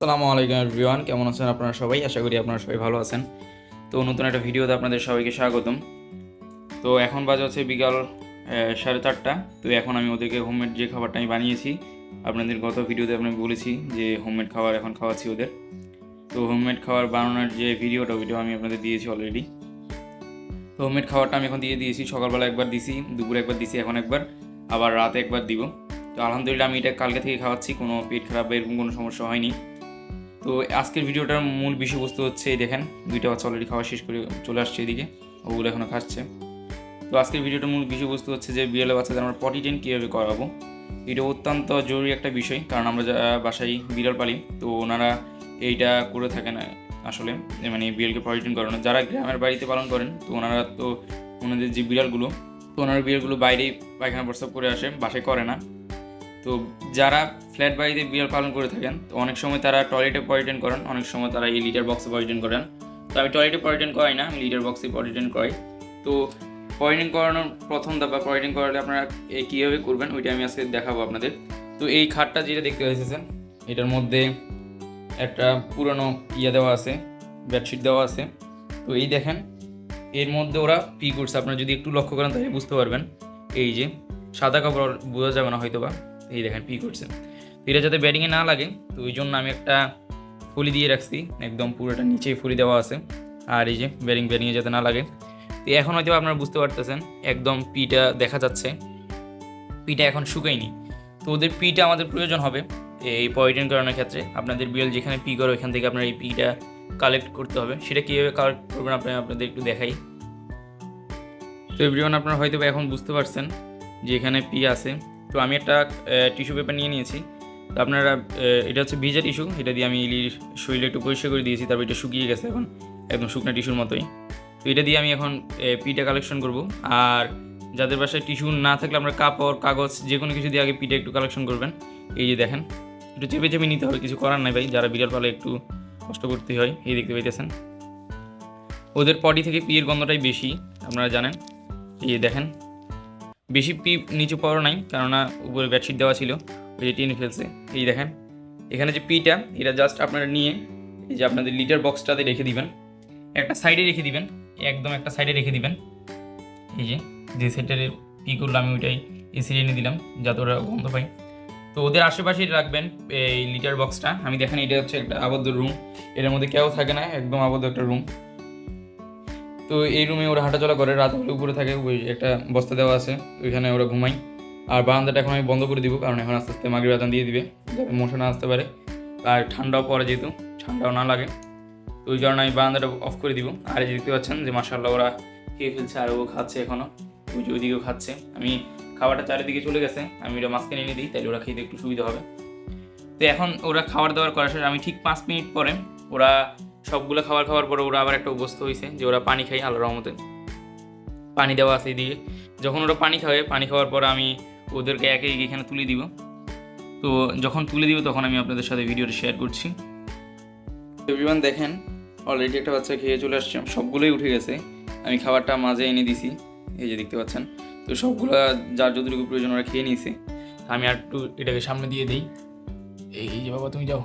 আসসালামু আলাইকুম এভরিওয়ান, কেমন আছেন আপনারা সবাই? আশা করি আপনারা সবাই ভালো আছেন। তো নতুন একটা ভিডিওতে আপনাদের সবাইকে স্বাগতম। তো এখন বাজে হচ্ছে বিকাল সাড়ে চারটা। তো এখন আমি ওদেরকে হোমমেড যে খাবারটা আমি বানিয়েছি, আপনাদের গত ভিডিওতে আমি বলেছি যে হোমমেড খাবার এখন খাওয়াচ্ছি ওদের। তো হোমমেড খাবার বানানোর যে ভিডিওটা, ওইটাও আমি আপনাদের দিয়েছি অলরেডি তো হোমমেড খাবারটা আমি এখন দিয়ে দিয়েছি, সকালবেলা একবার দিছি, দুপুরে একবার দিছি, এখন একবার, আবার রাতে একবার দিব। তো আলহামদুলিল্লাহ আমি এটা কালকে থেকে খাওয়াচ্ছি, কোনো পেট খারাপ বা এরকম কোনো সমস্যা হয়নি। তো আজকের ভিডিওটার মূল বিষয়বস্তু হচ্ছে, এই দেখেন, দুইটা বাচ্চা অলরেডি খাওয়া শেষ করে চলে আসছে এদিকে, ওগুলো এখনও খাচ্ছে। তো আজকের ভিডিওটার মূল বিষয়বস্তু হচ্ছে যে বিড়ালে বাচ্চাদের আমরা পটি ট্রেন কীভাবে করাবো, এটা অত্যন্ত জরুরি একটা বিষয়, কারণ আমরা বাসায় বিড়াল পালি, তো ওনারা এইটা করে থাকেন, আসলে মানে বিড়ালকে পটি ট্রেন করানো যারা গ্রামের বাড়িতে পালন করেন, তো ওনারা তো ওনাদের যে বিড়ালগুলো, তো ওনার বিড়ালগুলো বাইরেই পায়খানা প্রস্তাব করে আসে, বাসায় করে না। তো যারা ফ্ল্যাট বাড়িতে বিড়াল পালন করে থাকেন। তো অনেক সময় তারা টয়লেটে পরিটেন করেন, অনেক সময় তারা এই লিটার বক্সে পরিটেন করেন। তো আমি টয়লেটে পরিটেন করাই না, আমি লিটার বক্সে পরিটেন করাই। তো পরিটেন করানোর প্রথম ধাপ পরিটেন করালে আপনারা কীভাবে করবেন, ওইটা আমি আজকে দেখাবো আপনাদের। তো এই খাটটা যেটা দেখতে এসেছেন এটার মধ্যে একটা পুরনো ইয়ে দেওয়া আছে বেডশিট দেওয়া আছে। তো এই দেখেন, এর মধ্যে ওরা পি করছে, আপনারা যদি একটু লক্ষ্য করেন তাহলে বুঝতে পারবেন। এই যে সাদা কাপড় বোঝা যাবে না হয়তো বা এই দেখেন পি করছে। এটা যাতে ব্যাটিংয়ে না লাগে, তো ওই জন্য আমি একটা ফুলি দিয়ে রাখছি, একদম পুরোটা নিচেই ফুলি দেওয়া আছে, আর এই যে ব্যাটিং ব্যাটিংয়ে যাতে না লাগে। তো এখন হয়তো আপনারা বুঝতে পারতেছেন, একদম পিটা দেখা যাচ্ছে পিটা এখন শুকায়নি। তো ওদের পিটা আমাদের প্রয়োজন হবে এই পয়টেন করানোর ক্ষেত্রে। আপনাদের বিড়াল যেখানে পি করে, ওইখান থেকে আপনার এই পিটা কালেক্ট করতে হবে। সেটা কীভাবে কালেক্ট করবেন আপনারা, আপনাদের একটু দেখাই। তো এভরিওয়ান আপনারা হয়তো এখন বুঝতে পারছেন যে এখানে পি আছে। তো আমি একটা টিস্যু পেপার নিয়ে নিয়েছি। তো আপনারা এটা হচ্ছে ভিজা টিস্যু, এটা দিয়ে আমি ইলির শরীরে একটু পরিষ্কার করে দিয়েছি, তারপর এটা শুকিয়ে গেছে এখন, একদম শুকনো টিস্যুর মতোই। তো এটা দিয়ে আমি এখন পিটা কালেকশন করব। আর যাদের বাসায় টিস্যু না থাকলে আমরা কাপড়, কাগজ যে কোনো কিছু দিয়ে আগে পিঠে একটু কালেকশন করবেন। এই যে দেখেন, একটু চেপে চেপে নিতে হবে, কিছু করার নাই ভাই, যারা বিড়াল পালে একটু কষ্ট করতে হয়, এই দেখতে পাইতেছেন। ওদের পটি থেকে পিয়ের গন্ধটাই বেশি, আপনারা জানেন। এই দেখেন, বেশি পি নিচু পাওয়ার নাই, কেননা উপরে বেডশিট দেওয়া ছিল। ওই যে টেনে ফেলছে, এই দেখেন। এখানে যে পিটা, এটা জাস্ট আপনারা নিয়ে এই যে আপনাদের লিটার বক্সটাতে রেখে দিবেন। একটা সাইডে রেখে দিবেন, একদম একটা সাইডে রেখে দিবেন। এই যে যে সেটের পি করল আমি ওইটাই সাইডে এনে দিলাম, যাতে ওরা গন্ধ পায়। তো ওদের আশেপাশে রাখবেন এই লিটার বক্সটা। আমি দেখেন, এটা হচ্ছে একটা আবদ্ধ রুম এটার মধ্যে কেউ থাকে না, একদম আবদ্ধ একটা রুম তো এই রুমে ওরা হাঁটাচলা করে, রাত হলে উপরে থাকে, ওই একটা বস্তা দেওয়া আছে, ওইখানে ওরা ঘুমায়। আর বারান্দাটা এখন আমি বন্ধ করে দিব, কারণ এখন আস্তে আস্তে মাগরি বাদান দিয়ে দিবে। যাতে মশা না আসতে পারে। আর ঠান্ডাও পরে যেহেতু, ঠান্ডাও না লাগে। তো ওই কারণে আমি বারান্দাটা অফ করে দিব। আর এই দেখতে পাচ্ছেন যে মাসাল্লাহ ওরা খেয়ে ফেলছে আর ও খাচ্ছে এখনও ওই যে ওইদিকেও খাচ্ছে। আমি খাবারটা চারিদিকে চলে গেছে। আমি ওটা মাঝখানে এনে দিই তাহলে ওরা খেতে একটু সুবিধা হবে। তো এখন ওরা খাবার দাবার করার শেষে। আমি ঠিক পাঁচ মিনিট পরে ওরা সবগুলো খাবার খাওয়ার পরে ওরা আবার একটা অভ্যস্ত হয়েছে যে ওরা পানি খায় আল্লাহ রহমতে। পানি দেওয়া আছে এদিকে যখন ওরা পানি খাবে, পানি খাওয়ার পর আমি ওদেরকে একে এখানে তুলে দিব। তো যখন তুলে দিব, তখন আমি আপনাদের সাথে ভিডিওটা শেয়ার করছি। এভরিওয়ান দেখেন অলরেডি একটা বাচ্চা খেয়ে চলে আসছে। সবগুলোই উঠে গেছে। আমি খাবারটা মাঝে এনে দিছি। এই যে দেখতে পাচ্ছেন। তো সবগুলো যার যতটুকু প্রয়োজন ওরা খেয়ে নিয়েছে। আমি আর একটু এটাকে সামনে দিয়ে দিই। এই যে বাবা, তুমি যাও।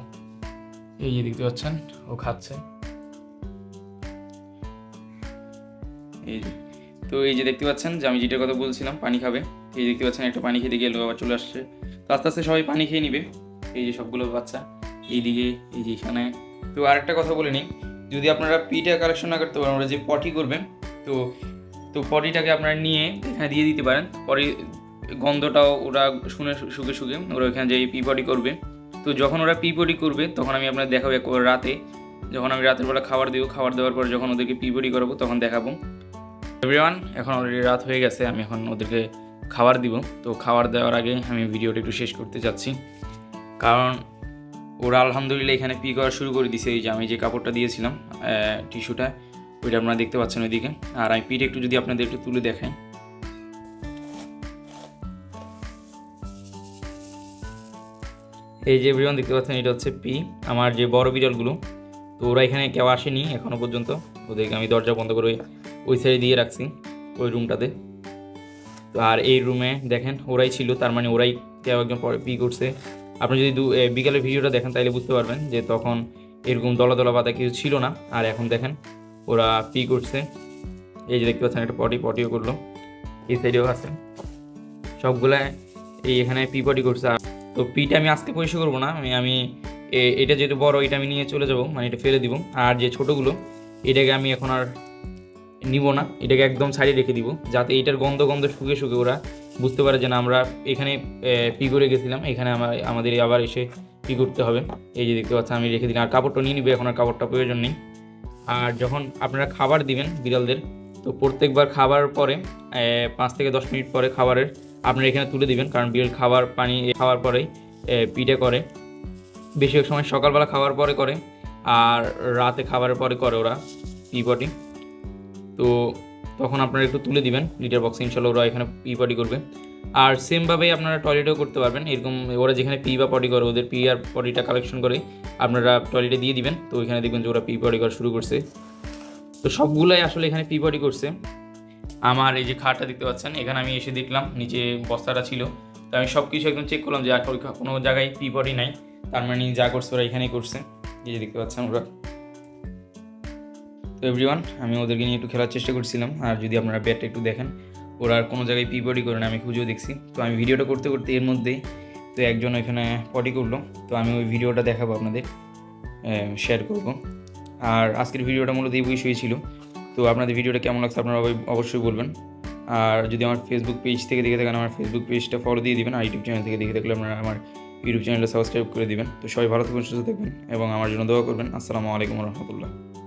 এই যে দেখতে পাচ্ছেন, ও খাচ্ছে। এই তো এই যে দেখতে পাচ্ছেন যে আমি যেটার কথা বলছিলাম, পানি খাবে। এই দেখতে পাচ্ছেন একটা পানি খেতে গেলো আবার চলে আসছে। তো আস্তে আস্তে সবাই পানি খেয়ে নিবে। এই যে সবগুলো বাচ্চা এইদিকে, এই যে এখানে। তো আরেকটা কথা বলে নিই, যদি আপনারা পিটা কালেকশন না করতে পারেন ওরা যে পটি করবেন, তো তো পটিটাকে আপনারা নিয়ে এখানে দিয়ে দিতে পারেন। পরে গন্ধটাও ওরা শুনে শুকে শুকে ওরা ওইখানে যে পি পটি করবে। তো যখন ওরা পি পটি করবে, তখন আমি আপনাদের দেখাবো এক রাতে। যখন আমি রাতের বেলা খাবার দিব, খাবার দেওয়ার পর যখন ওদেরকে পি পটি করাবো, তখন দেখাবো। এভরিওয়ান এখন অলরেডি রাত হয়ে গেছে, আমি এখন ওদেরকে খাবার দিব। তো খাবার দেওয়ার আগে আমি ভিডিওটা একটু শেষ করতে যাচ্ছি কারণ ওরা আলহামদুলিল্লাহ এখানে পি করা শুরু করে দিছে। এই যে আমি যে কাপড়টা দিয়েছিলাম টিস্যুটা ওইটা আপনারা দেখতে পাচ্ছেন ওইদিকে। আর আমি পিঠে একটু যদি আপনাদের একটু তুলে দেখাই। এই যে বিড়াল দেখতে পাচ্ছেন, এটা হচ্ছে পি আমার যে বড় বিড়ালগুলো, তো ওরা এখানে কেউ আসেনি এখনও পর্যন্ত। ওদেরকে আমি দরজা বন্ধ করে ওই সাইডে দিয়ে রাখছি, ওই রুমটাতে আর এই রুমে দেখেন ওরাই ছিল তার মানে ওরাই কেউ একজন পরে পি করছে। আপনি যদি দু এ, বিকালের ভিডিওটা দেখেন তাহলে বুঝতে পারবেন যে তখন এরকম দলা দলা পাতা কিছু ছিল না। আর এখন দেখেন ওরা পি করছে। এই যে দেখতে পাচ্ছেন একটা পটি পটিও করল। এই সাইডেও আছে। সবগুলা এই এখানে পি পটি করছে। আর তো পিটা আমি আজকে পরিষ্কার করব না। আমি আমি এটা যেহেতু বড় এটা আমি নিয়ে চলে যাব। মানে এটা ফেলে দিব। আর যে ছোটোগুলো এটাকে আমি এখন আর নিব না এটাকে একদম সাইডে রেখে দিব যাতে এইটার গন্ধ গন্ধ শুকে শুকে ওরা বুঝতে পারে যে না আমরা এখানে এ, পি করে গেছিলাম এখানে আমার আমাদের আবার এসে পি করতে হবে। এই যে দেখতে পাচ্ছেন আমি রেখে দিলাম আর কাপড়টা নিয়ে নিবে এখন আর কাপড়টা প্রয়োজন নেই। আর যখন আপনারা খাবার দিবেন বিড়ালদের তো প্রত্যেকবার খাবার পরে পাঁচ থেকে দশ মিনিট পরে খাবারের আপনারা এখানে তুলে দিবেন কারণ বিড়াল খাবার পানি খাওয়ার পরেই পিঠে করে। বেশিরভাগ সময় সকালবেলা খাওয়ার পরে করে আর রাতে খাবারের পরে করে ওরা পি পটি তো তখন আপনারা একটু তুলে দিবেন লিটার বক্স ইনশাল্লাহ ওরা এখানে পি পটি করবে। আর সেমভাবেই আপনারা টয়লেটেও করতে পারবেন, এরকম ওরা যেখানে পি বা পটি করে, ওদের পি আর পটিটা কালেকশন করে, আপনারা টয়লেটে দিয়ে দিবেন। তো ওইখানে দেখবেন যে ওরা পি পটি করা শুরু করছে। তো সবগুলাই আসলে এখানে পি পটি করছে। আমার এই যে খাটটা দেখতে পাচ্ছেন, এখানে আমি এসে দেখলাম, নিচে বস্তাটা ছিল। তো আমি সব কিছু একদম চেক করলাম যে আর কোনো জায়গায় পি পটি নাই। তার মানে যা করছে ওরা এখানেই করছে। এই যে দেখতে পাচ্ছেন ওরা। তো এভরিওয়ান, আমি ওদেরকে নিয়ে একটু খেলার চেষ্টা করছিলাম, আর যদি আপনারা ব্যাটটা একটু দেখেন, ওরা আর কোনো জায়গায় পি পটি করে না, আমি খুঁজেও দেখছি। তো আমি ভিডিওটা করতে করতে এর মধ্যেই, তো একজন ওইখানে পটি করল, তো আমি ওই ভিডিওটা দেখাবো আপনাদের শেয়ার করব। আর আজকের ভিডিওটা মূলত এই বিষয়ই ছিল, তো আপনাদের ভিডিওটা কেমন লাগছে আপনারা অবৈ- অবশ্যই বলবেন। আর যদি আমার ফেসবুক পেজ থেকে দেখে থাকেন, আমার ফেসবুক পেজটা ফলো দিয়ে দেবেন, আর ইউটিউব চ্যানেল থেকে দেখে থাকলে আপনারা আমার ইউটিউব চ্যানেলটা সাবস্ক্রাইব করে দেবেন। তো সবাই ভালো থাকবেন, সুস্থ থাকবেন, এবং আমার জন্য দোয়া করবেন। আসসালামু আলাইকুম রহমতুল্লাহ।